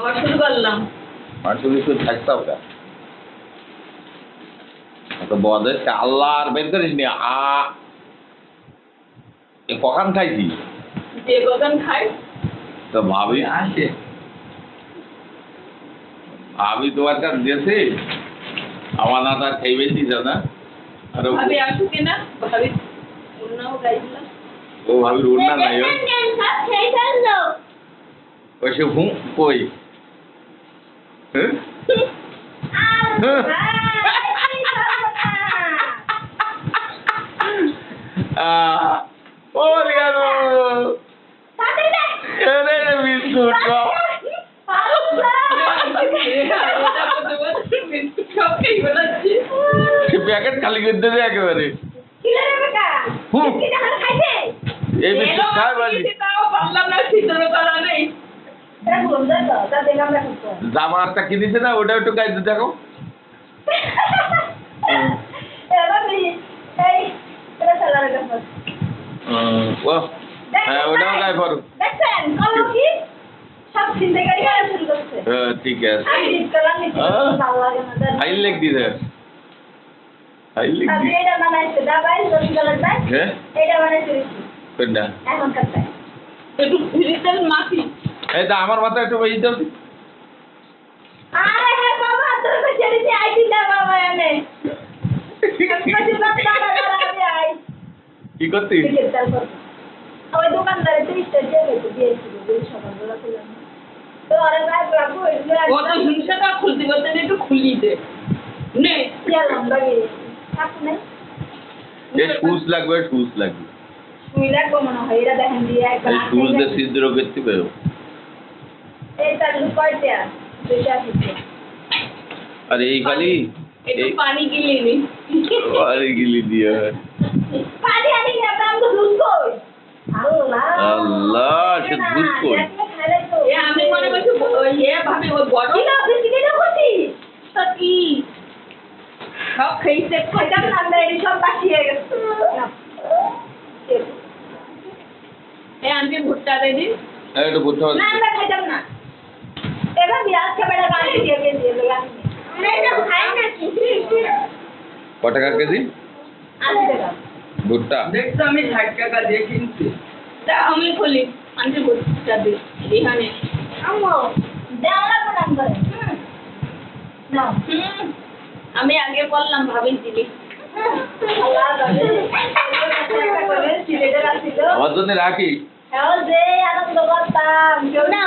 আবার শুরু করলাম তো বদের আল্লাহ আর বের করিস নি আ এ কখন খাইছি যে কখন খাই তো ভাবি আসে ভাবি তোমার কাছে গেছে আমার না তার খাইবে দিছে না আর ও- ভাবি আসো কিনা ভাবি গাইছিলাম ও ভাবির উন্না নাই ও ওইসে হুঁ কই বেড়াচ্ছি সে প্যাকেট খালি করে দেবে একেবারে। এই বিস্কুট খায় বাজি পারলাম না ছিদ্র করা নেই। জামা একটা কিনেছে না ওটা একটু গাইতে দেখো। হ্যাঁ ওটাও গায়ে পড়ো। দেখছেন? কলম কি? সব চিন্তাকারী করা শুরু করছে? ঠিক আছে। দিছে। দিছে। এটা বানাইছে দাবাই এটা বানাইছে। কোনটা? একটু ফিরিতেন এই তো আমার মাথায় একটু বেশি দাও আরে হ্যাঁ বাবা তোর কাছে ঋষি আইছি না বাবা এনে। কাছে বাবা দাদা আমি আই। কি করতি ওই দোকানদারে তিরিশটা দিয়ে গেছে দিয়েছিল সকালবেলা করলাম তো আরে ভাই বাবু কত হিংসাটা খুলতে করতে একটু খুলি দে। নে। ইয়ালাম বাগে থাক এ শুজ লাগবে শুজ লাগবে। শুই লাগবো মনে হয় এরা দেখেন দিয়ে একবার শুজ দিয়ে ছিদ্র করতে পারো। আর এই খালি? একটু এই পানি গিলি নি। আরে গিলি দিয়ে পানি আনি না দাম তো দুধ কই? আল্লাহ সে? এ আমি মনে করছি ওই এ ভাবি ওই বড়। কি না কি না করছিস তো কি? সব খেয়েছে। খাইতাম না আমরা এই সব বাকি হয়ে গেছে। এ আন্টি ভুট্টা দে দিন এই একটু বুঝতে না আমরা খাইতাম না। কি টাকা কেজি? ভুট্টা। দেখছ আমি ষাট টাকা দিয়ে কিনছি। তা আমি খুলি আন্টি ভুট্টা দে এখানে। আমি আগে বললাম ভাবি আমার জন্য রাখি। হ্যাঁ যে আনন্দ করতাম কেউ না